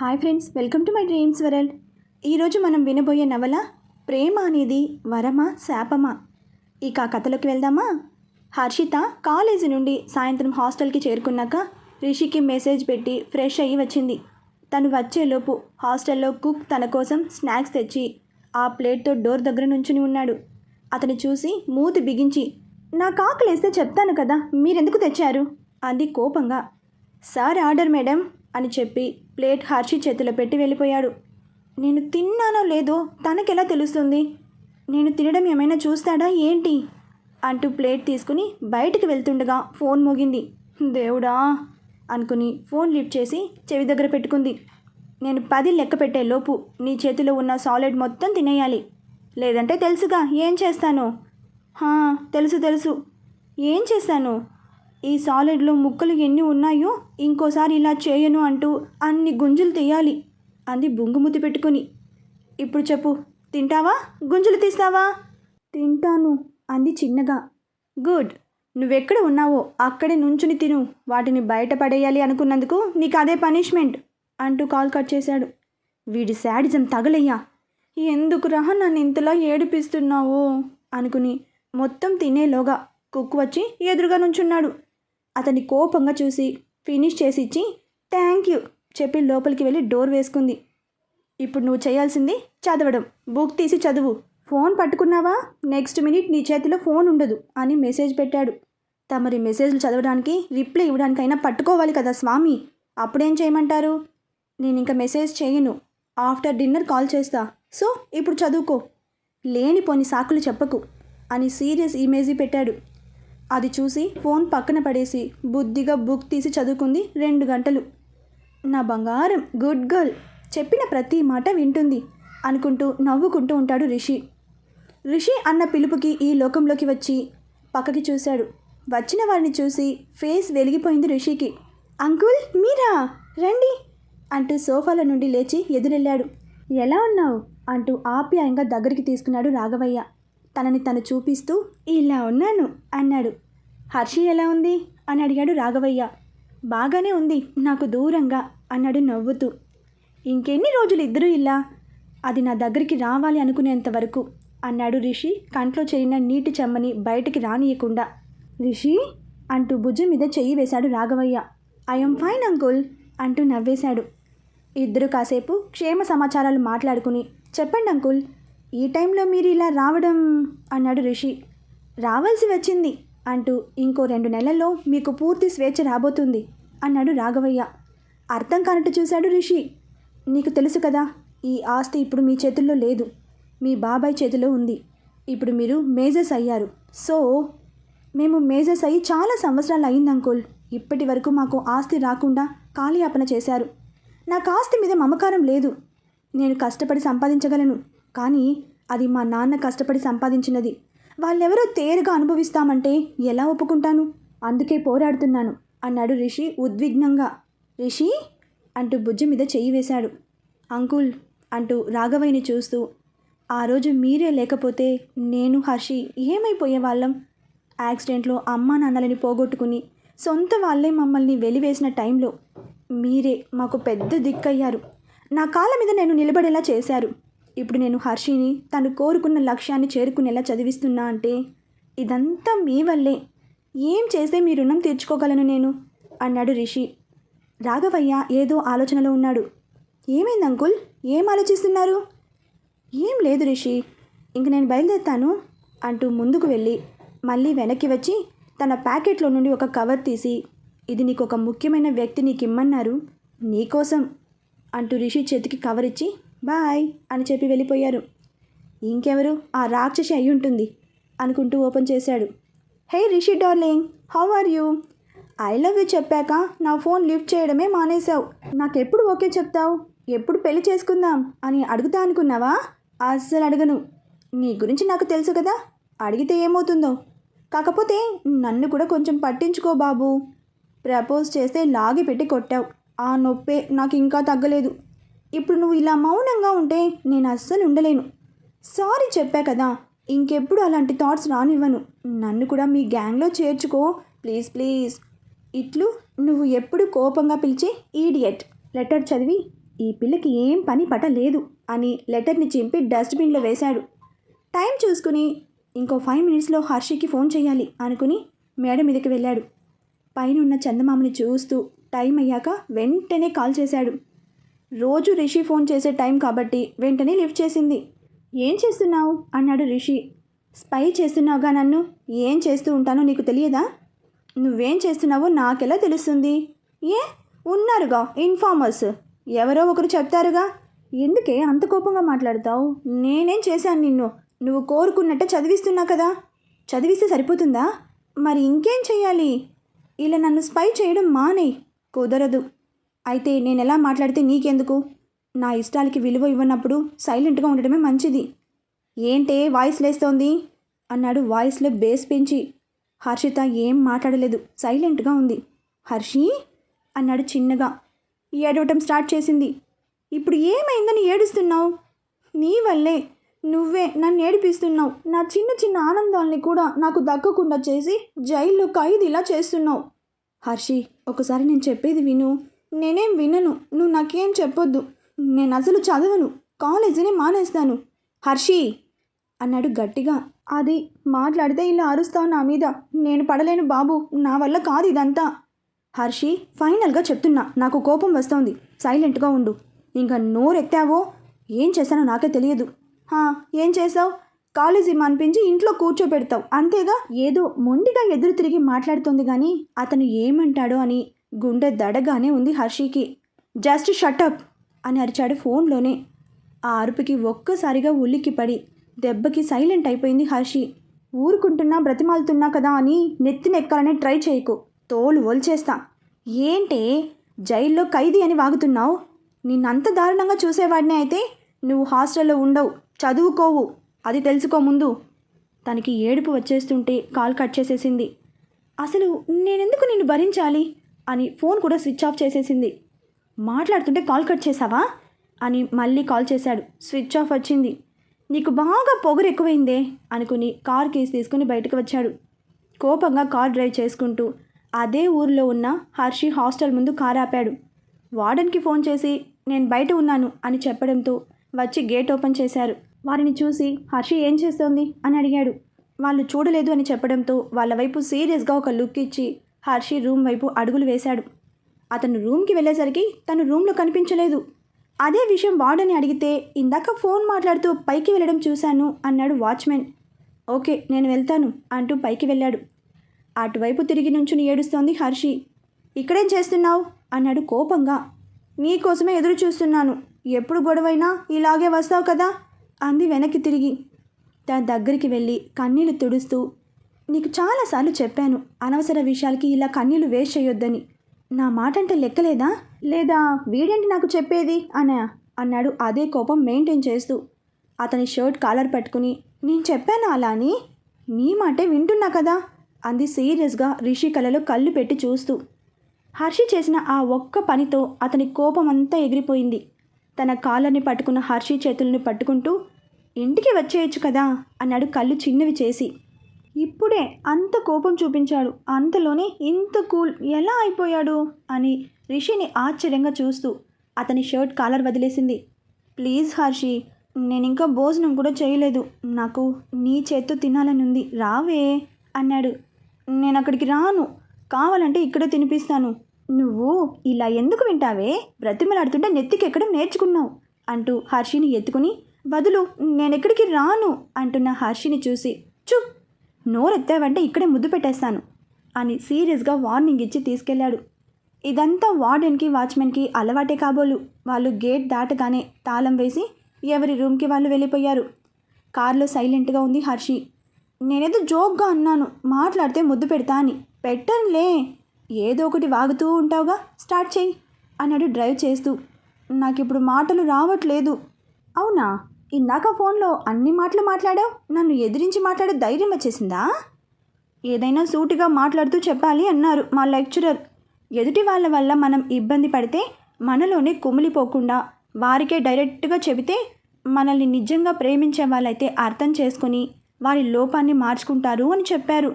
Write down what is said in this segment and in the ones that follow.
Hi friends welcome to my dreams world. ఈరోజు మనం వినబోయే నవల ప్రేమ అనేది వరమా శాపమా? ఇక ఆ కథలోకి వెళ్దామా? హర్షిత కాలేజీ నుండి సాయంత్రం హాస్టల్కి చేరుకున్నాక రిషికి మెసేజ్ పెట్టి ఫ్రెష్ అయ్యి వచ్చింది. తను వచ్చేలోపు హాస్టల్లో కుక్ తన కోసం స్నాక్స్ తెచ్చి ఆ ప్లేట్తో డోర్ దగ్గర నుంచుని ఉన్నాడు. అతను చూసి మూతి బిగించి నా కాకులేస్తే చెప్తాను కదా మీరెందుకు తెచ్చారు? అంది కోపంగా. Sir order madam. అని చెప్పి ప్లేట్ హర్షి చేతిలో పెట్టి వెళ్ళిపోయాడు. నేను తిన్నానో లేదో తనకెలా తెలుస్తుంది? నేను తినడం ఏమైనా చూస్తాడా ఏంటి? అంటూ ప్లేట్ తీసుకుని బయటికి వెళ్తుండగా ఫోన్ మోగింది. దేవుడా! అనుకుని ఫోన్ లిఫ్ట్ చేసి చెవి దగ్గర పెట్టుకుంది. నేను పది లెక్క పెట్టే లోపు నీ చేతిలో ఉన్న సాలిడ్ మొత్తం తినేయాలి. లేదంటే తెలుసుగా ఏం చేస్తాను. తెలుసు తెలుసు. ఏం చేశాను ఈ సాలిడ్లో ముక్కలు ఎన్ని ఉన్నాయో ఇంకోసారి ఇలా చేయను అంటూ అన్ని గుంజులు తీయాలి అంది బుంగుముతి పెట్టుకుని. ఇప్పుడు చెప్పు తింటావా? గుంజులు తీస్తావా? తింటాను అంది చిన్నగా. గుడ్ నువ్వెక్కడ ఉన్నావో అక్కడే నుంచుని తిను. వాటిని బయట పడేయాలి అనుకున్నందుకు నీకు అదే పనిష్మెంట్ అంటూ కాల్ కట్ చేశాడు. వీడి శాడిజం తగలయ్యా. ఎందుకురా నన్ను ఇంతలా ఏడిపిస్తున్నావో అనుకుని మొత్తం తినేలోగా కుక్ వచ్చి ఎదురుగా నుంచున్నాడు. అతన్ని కోపంగా చూసి ఫినిష్ చేసి ఇచ్చి థ్యాంక్ యూ చెప్పి లోపలికి వెళ్ళి డోర్ వేసుకుంది. ఇప్పుడు నువ్వు చేయాల్సింది చదవడం. బుక్ తీసి చదువు. ఫోన్ పట్టుకున్నావా? నెక్స్ట్ మినిట్ నీ చేతిలో ఫోన్ ఉండదు అని మెసేజ్ పెట్టాడు. తమరి మెసేజ్లు చదవడానికి రిప్లై ఇవ్వడానికైనా పట్టుకోవాలి కదా స్వామి. అప్పుడేం చేయమంటారు? నేను ఇంకా మెసేజ్ చేయను. ఆఫ్టర్ డిన్నర్ కాల్ చేస్తా. సో ఇప్పుడు చదువుకో. లేనిపోని సాకులు చెప్పకు అని సీరియస్ ఇమేజీ పెట్టాడు. అది చూసి ఫోన్ పక్కన పడేసి బుద్ధిగా బుక్ తీసి చదువుకుంది రెండు గంటలు. నా బంగారం గుడ్ గర్ల్ చెప్పిన ప్రతి మాట వింటుంది అనుకుంటూ నవ్వుకుంటూ ఉంటాడు రిషి. రిషి అన్న పిలుపుకి ఈ లోకంలోకి వచ్చి పక్కకి చూశాడు. వచ్చిన వారిని చూసి ఫేస్ వెలిగిపోయింది రిషికి. అంకుల్ మీరా? రండి అంటూ సోఫాల నుండి లేచి ఎదురెళ్ళాడు. ఎలా ఉన్నావు? అంటూ ఆప్యాయంగా దగ్గరికి తీసుకున్నాడు రాఘవయ్య. తనని తను చూపిస్తూ ఇలా ఉన్నాను అన్నాడు. హర్షి ఎలా ఉంది? అని అడిగాడు రాఘవయ్య. బాగానే ఉంది నాకు దూరంగా అన్నాడు నవ్వుతూ. ఇంకెన్ని రోజులు ఇద్దరూ ఇలా? అది నా దగ్గరికి రావాలి అనుకునేంత వరకు అన్నాడు రిషి కంట్లో చేరిన నీటి చెమ్మని బయటికి రానియకుండా. రిషి అంటూ భుజం మీద చెయ్యి వేశాడు రాఘవయ్య. ఐఎమ్ ఫైన్ అంకుల్ అంటూ నవ్వేశాడు. ఇద్దరు కాసేపు క్షేమ సమాచారాలు మాట్లాడుకుని చెప్పండి అంకుల్ ఈ టైంలో మీరు ఇలా రావడం అన్నాడు రిషి. రావాల్సి వచ్చింది అంటూ ఇంకో రెండు నెలల్లో మీకు పూర్తి స్వేచ్ఛ రాబోతుంది అన్నాడు రాఘవయ్య. అర్థం కానట్టు చూశాడు రిషి. నీకు తెలుసు కదా ఈ ఆస్తి ఇప్పుడు మీ చేతుల్లో లేదు. మీ బాబాయ్ చేతిలో ఉంది. ఇప్పుడు మీరు మేజర్స్ అయ్యారు. సో మేము మేజర్స్ అయ్యి చాలా సంవత్సరాలు అయింది అంకుల్. ఇప్పటి వరకు మాకు ఆస్తి రాకుండా కాలయాపన చేశారు. నాకు ఆస్తి మీద మమకారం లేదు. నేను కష్టపడి సంపాదించగలను. కానీ అది మా నాన్న కష్టపడి సంపాదించినది. వాళ్ళెవరో తేరుగా అనుభవిస్తామంటే ఎలా ఒప్పుకుంటాను? అందుకే పోరాడుతున్నాను అన్నాడు రిషి ఉద్విగ్నంగా. రిషి? అంటూ భుజం మీద చెయ్యి వేశాడు. అంకుల్ అంటూ రాఘవయ్యని చూస్తూ. ఆ రోజు మీరే లేకపోతే నేను హర్షి ఏమైపోయే వాళ్ళం? యాక్సిడెంట్లో అమ్మా నాన్నలని పోగొట్టుకుని సొంత వాళ్ళే మమ్మల్ని వెలివేసిన టైంలో మీరే మాకు పెద్ద దిక్కయ్యారు. నా కాళ్ళ మీద నేను నిలబడేలా చేశారు. ఇప్పుడు నేను హర్షిని తను కోరుకున్న లక్ష్యాన్ని చేరుకునేలా చదివిస్తున్నా అంటే ఇదంతా మీ వల్లే. ఏం చేస్తే మీ రుణం తీర్చుకోగలను నేను? అన్నాడు రిషి. రాఘవయ్య ఏదో ఆలోచనలో ఉన్నాడు. ఏమైంది అంకుల్? ఏం ఆలోచిస్తున్నారు? ఏం లేదు రిషి. ఇంక నేను బయలుదేరుతాను అంటూ ముందుకు వెళ్ళి మళ్ళీ వెనక్కి వచ్చి తన ప్యాకెట్లో నుండి ఒక కవర్ తీసి ఇది నీకు ఒక ముఖ్యమైన వ్యక్తి నీకు ఇమ్మన్నారు నీకోసం అంటూ రిషి చేతికి కవర్ ఇచ్చి బాయ్ అని చెప్పి వెళ్ళిపోయారు. ఇంకెవరు? ఆ రాక్షసి అయి ఉంటుంది అనుకుంటూ ఓపెన్ చేశాడు. Hey Rishi darling how are you? I love you చెప్పాక నా ఫోన్ లిఫ్ట్ చేయడమే మానేశావు. నాకెప్పుడు ఓకే చెప్తావు? ఎప్పుడు పెళ్ళి చేసుకుందాం అని అడుగుతా అనుకున్నావా? అస్సలు అడగను. నీ గురించి నాకు తెలుసు కదా? అడిగితే ఏమవుతుందో? కాకపోతే నన్ను కూడా కొంచెం పట్టించుకో బాబు. ప్రపోజ్ చేస్తే లాగి పెట్టి కొట్టావు. ఆ నొప్పే నాకు ఇంకా తగ్గలేదు. ఇప్పుడు నువ్వు ఇలా మౌనంగా ఉంటే నేను అస్సలు ఉండలేను. సారీ చెప్పా కదా ఇంకెప్పుడు అలాంటి థాట్స్ రానివ్వను. నన్ను కూడా మీ గ్యాంగ్లో చేర్చుకో ప్లీజ్ ప్లీజ్. ఇట్లు నువ్వు ఎప్పుడు కోపంగా పిలిచే ఈడియట్ లెటర్ చదివి ఈ పిల్లకి ఏం పని పట లేదు అని లెటర్ని చింపి డస్ట్బిన్లో వేశాడు. టైం చూసుకుని ఇంకో ఫైవ్ మినిట్స్లో హర్షికి ఫోన్ చేయాలి అనుకుని మేడ మీదకి వెళ్ళాడు. పైన ఉన్న చందమామని చూస్తూ టైం అయ్యాక వెంటనే కాల్ చేశాడు. రోజు రిషి ఫోన్ చేసే టైం కాబట్టి వెంటనే లిఫ్ట్ చేసింది. ఏం చేస్తున్నావు? అన్నాడు రిషి. స్పై చేస్తున్నావుగా నన్ను? ఏం చేస్తూ ఉంటానో నీకు తెలియదా? నువ్వేం చేస్తున్నావో నాకెలా తెలుస్తుంది? ఏ? ఉన్నారుగా ఇన్ఫార్మర్స్. ఎవరో ఒకరు చెప్తారుగా. ఎందుకే అంత కోపంగా మాట్లాడతావు? నేనేం చేశాను నిన్ను? నువ్వు కోరుకున్నట్టే చదివిస్తున్నా కదా? చదివిస్తే సరిపోతుందా? మరి ఇంకేం చెయ్యాలి? ఇలా నన్ను స్పై చేయడం మానే కుదరదు. అయితే నేను ఎలా మాట్లాడితే నీకెందుకు? నా ఇష్టాలకి విలువ ఇవ్వనప్పుడు సైలెంట్గా ఉండడమే మంచిది. ఏంటే వాయిస్ లేస్తోంది? అన్నాడు వాయిస్లో బేస్ పెంచి. హర్షిత ఏం మాట్లాడలేదు. సైలెంట్గా ఉంది. హర్షి? అన్నాడు చిన్నగా. ఏడవటం స్టార్ట్ చేసింది. ఇప్పుడు ఏమైందని ఏడుస్తున్నావు? నీ వల్లే. నువ్వే నన్ను ఏడిపిస్తున్నావు. నా చిన్న చిన్న ఆనందాల్ని కూడా నాకు దక్కకుండా చేసి జైల్లో ఖైదీలా చేస్తున్నావు. హర్షి ఒకసారి నేను చెప్పేది విను. నేనేం వినను. నువ్వు నాకేం చెప్పొద్దు. నేను అసలు చదవను. కాలేజీని మానేస్తాను. హర్షి! అన్నాడు గట్టిగా. అది మాట్లాడితే ఇలా అరుస్తావు నా మీద. నేను పడలేను బాబు. నా వల్ల కాదు ఇదంతా. హర్షి ఫైనల్గా చెప్తున్నా. నాకు కోపం వస్తోంది. సైలెంట్గా ఉండు. ఇంకా నోరెత్తావో? ఏం చేశానో నాకే తెలియదు. ఏం చేసావు కాలేజీ అనిపించి ఇంట్లో కూర్చోబెడతావు. అంతేగా? ఏదో మొండిగా ఎదురు తిరిగి మాట్లాడుతోంది కానీ అతను ఏమంటాడో అని గుండె దడగానే ఉంది హర్షికి. జస్ట్ షటప్ అని అరిచాడు ఫోన్లోనే. ఆ అరుపుకి ఒక్కసారిగా ఉలిక్కి పడి దెబ్బకి సైలెంట్ అయిపోయింది హర్షి. ఊరుకుంటున్నా బ్రతిమాలుతున్నా కదా అని నెత్తినెక్కాలని ట్రై చేయకు. తోలు ఒల్చేస్తా. ఏంటే? జైల్లో ఖైదీ అని వాగుతున్నావు? నిన్నంత దారుణంగా చూసేవాడిని అయితే నువ్వు హాస్టల్లో ఉండవు చదువుకోవు. అది తెలుసుకో ముందు. తనకి ఏడుపు వచ్చేస్తుంటే కాల్ కట్ చేసేసింది. అసలు నేనెందుకు నిన్ను భరించాలి? అని ఫోన్ కూడా స్విచ్ ఆఫ్ చేసేసింది. మాట్లాడుతుంటే కాల్ కట్ చేసావా అని మళ్ళీ కాల్ చేశాడు. స్విచ్ ఆఫ్ వచ్చింది. నీకు బాగా పొగరు ఎక్కువైందే అనుకుని కార్ కేసు తీసుకుని బయటకు వచ్చాడు. కోపంగా కార్ డ్రైవ్ చేసుకుంటూ అదే ఊరిలో ఉన్న హర్షి హాస్టల్ ముందు కార్ ఆపాడు. వార్డెన్కి ఫోన్ చేసి నేను బయట ఉన్నాను అని చెప్పడంతో వచ్చి గేట్ ఓపెన్ చేశారు. వారిని చూసి హర్షి ఏం చేస్తోంది? అని అడిగాడు. వాళ్ళు చూడలేదు అని చెప్పడంతో వాళ్ళ వైపు సీరియస్గా ఒక లుక్ ఇచ్చి హర్షి రూమ్ వైపు అడుగులు వేశాడు. అతను రూమ్కి వెళ్ళేసరికి తను రూమ్లో కనిపించలేదు. అదే విషయం వార్డని అడిగితే ఇందాక ఫోన్ మాట్లాడుతూ పైకి వెళ్ళడం చూశాను అన్నాడు వాచ్మెన్. ఓకే నేను వెళ్తాను అంటూ పైకి వెళ్ళాడు. అటువైపు తిరిగి నుంచుని ఏడుస్తోంది హర్షి. ఇక్కడేం చేస్తున్నావు? అన్నాడు కోపంగా. నీకోసమే ఎదురు చూస్తున్నాను. ఎప్పుడు గొడవైనా ఇలాగే వస్తావు కదా? అంది వెనక్కి తిరిగి. తన దగ్గరికి వెళ్ళి కన్నీళ్ళు తుడుస్తూ నీకు చాలాసార్లు చెప్పాను అనవసర విషయాలకి ఇలా కన్నీళ్ళు వేస్ట్ చేయొద్దని. నా మాట అంటే లెక్కలేదా? లేదా వీడేంటి నాకు చెప్పేది? అనా అన్నాడు అదే కోపం మెయింటైన్ చేస్తూ. అతని షర్ట్ కాలర్ పట్టుకుని నేను చెప్పాను అలా అని? నీ మాటే వింటున్నా కదా? అంది సీరియస్గా రిషి కళలో కళ్ళు పెట్టి చూస్తూ. హర్షి చేసిన ఆ ఒక్క పనితో అతని కోపం అంతా ఎగిరిపోయింది. తన కాలర్ని పట్టుకున్న హర్షి చేతుల్ని పట్టుకుంటూ ఇంటికి వచ్చేయచ్చు కదా? అన్నాడు కళ్ళు చిన్నవి చేసి. ఇప్పుడే అంత కోపం చూపించాడు. అంతలోనే ఇంత కూల్ ఎలా అయిపోయాడు? అని రిషిని ఆశ్చర్యంగా చూస్తూ అతని షర్ట్ కాలర్ వదిలేసింది. ప్లీజ్ హర్షి నేను ఇంకా భోజనం కూడా చేయలేదు. నాకు నీ చేత్తో తినాలని ఉంది. రావే అన్నాడు. నేను అక్కడికి రాను. కావాలంటే ఇక్కడే తినిపిస్తాను. నువ్వు ఇలా ఎందుకు వింటావే? బ్రతిమలాడుతుంటే నెత్తికెక్కడం నేర్చుకున్నావు అంటూ హర్షిని ఎత్తుకుని వదులు నేనెక్కడికి రాను అంటున్న హర్షిని చూసి నోరెత్తావంటే ఇక్కడే ముద్దు పెట్టేస్తాను అని సీరియస్గా వార్నింగ్ ఇచ్చి తీసుకెళ్ళాడు ఇదంతా వార్డెన్కి వాచ్మెన్కి అలవాటే కాబోలు. వాళ్ళు గేట్ దాటగానే తాళం వేసి ఎవరి రూమ్కి వాళ్ళు వెళ్ళిపోయారు. కారులో సైలెంట్గా ఉంది హర్షి. నేనేదో జోక్గా అన్నాను మాట్లాడితే ముద్దు పెడతా అని. పెట్టనులే ఏదో ఒకటి వాగుతూ ఉంటావుగా స్టార్ట్ చేయి అన్నాడు డ్రైవ్ చేస్తూ. నాకు ఇప్పుడు మాటలు రావట్లేదు. అవునా? ఇందాక ఫోన్లో అన్ని మాటలు మాట్లాడావు? నన్ను ఎదిరించి మాట్లాడే ధైర్యం వచ్చేసిందా? ఏదైనా సూటిగా మాట్లాడుతూ చెప్పాలి అన్నారు మా లెక్చరర్. ఎదుటి వాళ్ళ వల్ల మనం ఇబ్బంది పడితే మనలోనే కుమిలిపోకుండా వారికే డైరెక్ట్గా చెబితే మనల్ని నిజంగా ప్రేమించే వాళ్ళైతే అర్థం చేసుకొని వారి లోపాన్ని మార్చుకుంటారు అని చెప్పారు.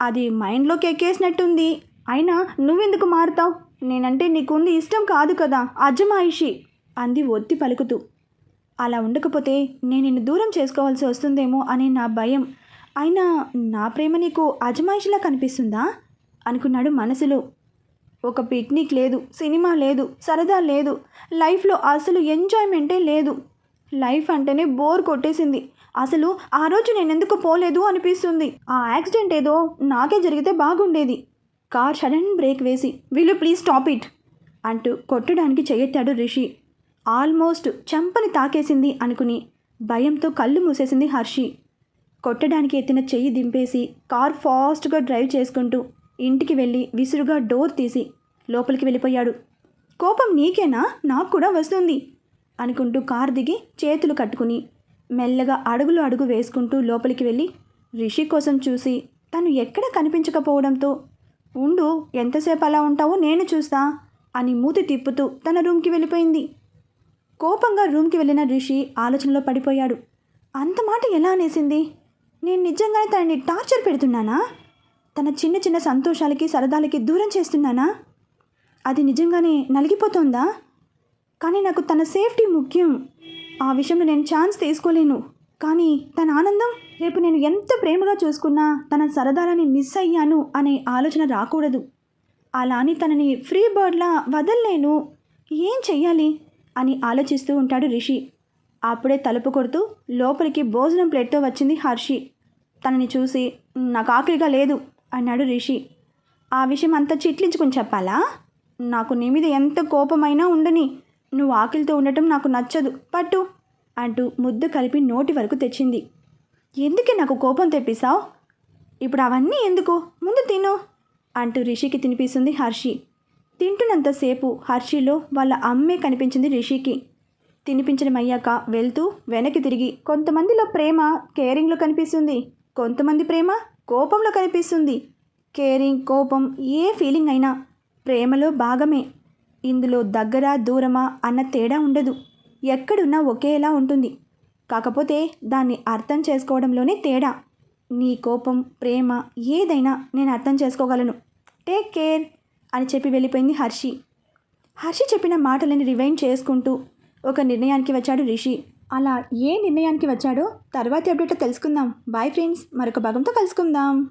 అది మైండ్లోకి ఎక్కేసినట్టుంది. అయినా నువ్వెందుకు మారుతావు? నేనంటే నీకుంది ఇష్టం కాదు కదా అజమాయిషి! అంది ఒత్తి పలుకుతూ. అలా ఉండకపోతే నేను నిన్ను దూరం చేసుకోవాల్సి వస్తుందేమో అనే నా భయం. అయినా నా ప్రేమ నీకు అజమాయిషిలా కనిపిస్తుందా? అనుకున్నాడు మనసులో. ఒక పిక్నిక్ లేదు సినిమా లేదు సరదా లేదు లైఫ్లో అసలు ఎంజాయ్మెంటే లేదు. లైఫ్ అంటేనే బోర్ కొట్టేసింది. అసలు ఆ రోజు నేను ఎందుకు పోలేదు అనిపిస్తుంది. ఆ యాక్సిడెంట్ ఏదో నాకే జరిగితే బాగుండేది. కార్ సడన్ బ్రేక్ వేసి విల్ ప్లీజ్ స్టాప్ ఇట్ అంటూ కొట్టడానికి చేయెత్తాడు రిషి. ఆల్మోస్ట్ చెంపని తాకేసింది అనుకుని భయంతో కళ్ళు మూసేసింది హర్షి. కొట్టడానికి ఎత్తిన చెయ్యి దింపేసి కార్ ఫాస్ట్గా డ్రైవ్ చేసుకుంటూ ఇంటికి వెళ్ళి విసురుగా డోర్ తీసి లోపలికి వెళ్ళిపోయాడు. కోపం నీకేనా? నాకు కూడా వస్తుంది అనుకుంటూ కార్ దిగి చేతులు కట్టుకుని మెల్లగా అడుగులు అడుగు వేసుకుంటూ లోపలికి వెళ్ళి రిషి కోసం చూసి తను ఎక్కడ కనిపించకపోవడంతో ఉండు ఎంతసేపు అలా ఉంటావో నేను చూస్తా అని మూతి తిప్పుతూ తన రూమ్కి వెళ్ళిపోయింది. కోపంగా రూమ్కి వెళ్ళిన రిషి ఆలోచనలో పడిపోయాడు. అంత మాట ఎలా అనేసింది? నేను నిజంగానే తనని టార్చర్ పెడుతున్నానా? తన చిన్న చిన్న సంతోషాలకి సరదాలకి దూరం చేస్తున్నానా? అది నిజంగానే నలిగిపోతుందా? కానీ నాకు తన సేఫ్టీ ముఖ్యం. ఆ విషయంలో నేను ఛాన్స్ తీసుకోలేను. కానీ తన ఆనందం రేపు నేను ఎంత ప్రేమగా చూసుకున్నా తన సరదాలని మిస్ అయ్యాను అనే ఆలోచన రాకూడదు. అలా అని తనని ఫ్రీ బర్డ్లా వదల్లేను. ఏం చెయ్యాలి? అని ఆలోచిస్తూ ఉంటాడు రిషి. అప్పుడే తలుపు కొడుతూ లోపలికి భోజనం ప్లేట్తో వచ్చింది హర్షి. తనని చూసి నాకు ఆకలిగా లేదు అన్నాడు రిషి. ఆ విషయం అంతా చిట్లించుకుని చెప్పాలా? నాకు నీ మీద ఎంత కోపమైనా ఉండని నువ్వు ఆకలితో ఉండటం నాకు నచ్చదు. పట్టు అంటూ ముద్దు కలిపి నోటి వరకు తెచ్చింది. ఎందుకే నాకు కోపం తెప్పిస్తావు? ఇప్పుడు అవన్నీ ఎందుకు? ముందు తిను అంటూ రిషికి తినిపిస్తుంది హర్షి. తింటున్నంతసేపు హర్షిలో వాళ్ళ అమ్మే కనిపించింది రిషికి. తినిపించడం అయ్యాక వెళ్తూ వెనక్కి తిరిగి కొంతమందిలో ప్రేమ కేరింగ్లో కనిపిస్తుంది. కొంతమంది ప్రేమ కోపంలో కనిపిస్తుంది. కేరింగ్ కోపం ఏ ఫీలింగ్ అయినా ప్రేమలో భాగమే. ఇందులో దగ్గర దూరమా అన్న తేడా ఉండదు. ఎక్కడున్నా ఒకేలా ఉంటుంది. కాకపోతే దాన్ని అర్థం చేసుకోవడంలోనే తేడా. నీ కోపం ప్రేమ ఏదైనా నేను అర్థం చేసుకోగలను. Take care. అని చెప్పి వెళ్ళిపోయింది హర్షి. హర్షి చెప్పిన మాటలని రివైండ్ చేసుకుంటూ ఒక నిర్ణయానికి వచ్చాడు రిషి. అలా ఏ నిర్ణయానికి వచ్చాడో తర్వాతి అప్డేట్లో తెలుసుకుందాం. బాయ్ ఫ్రెండ్స్ మరొక భాగంతో కలుసుకుందాం.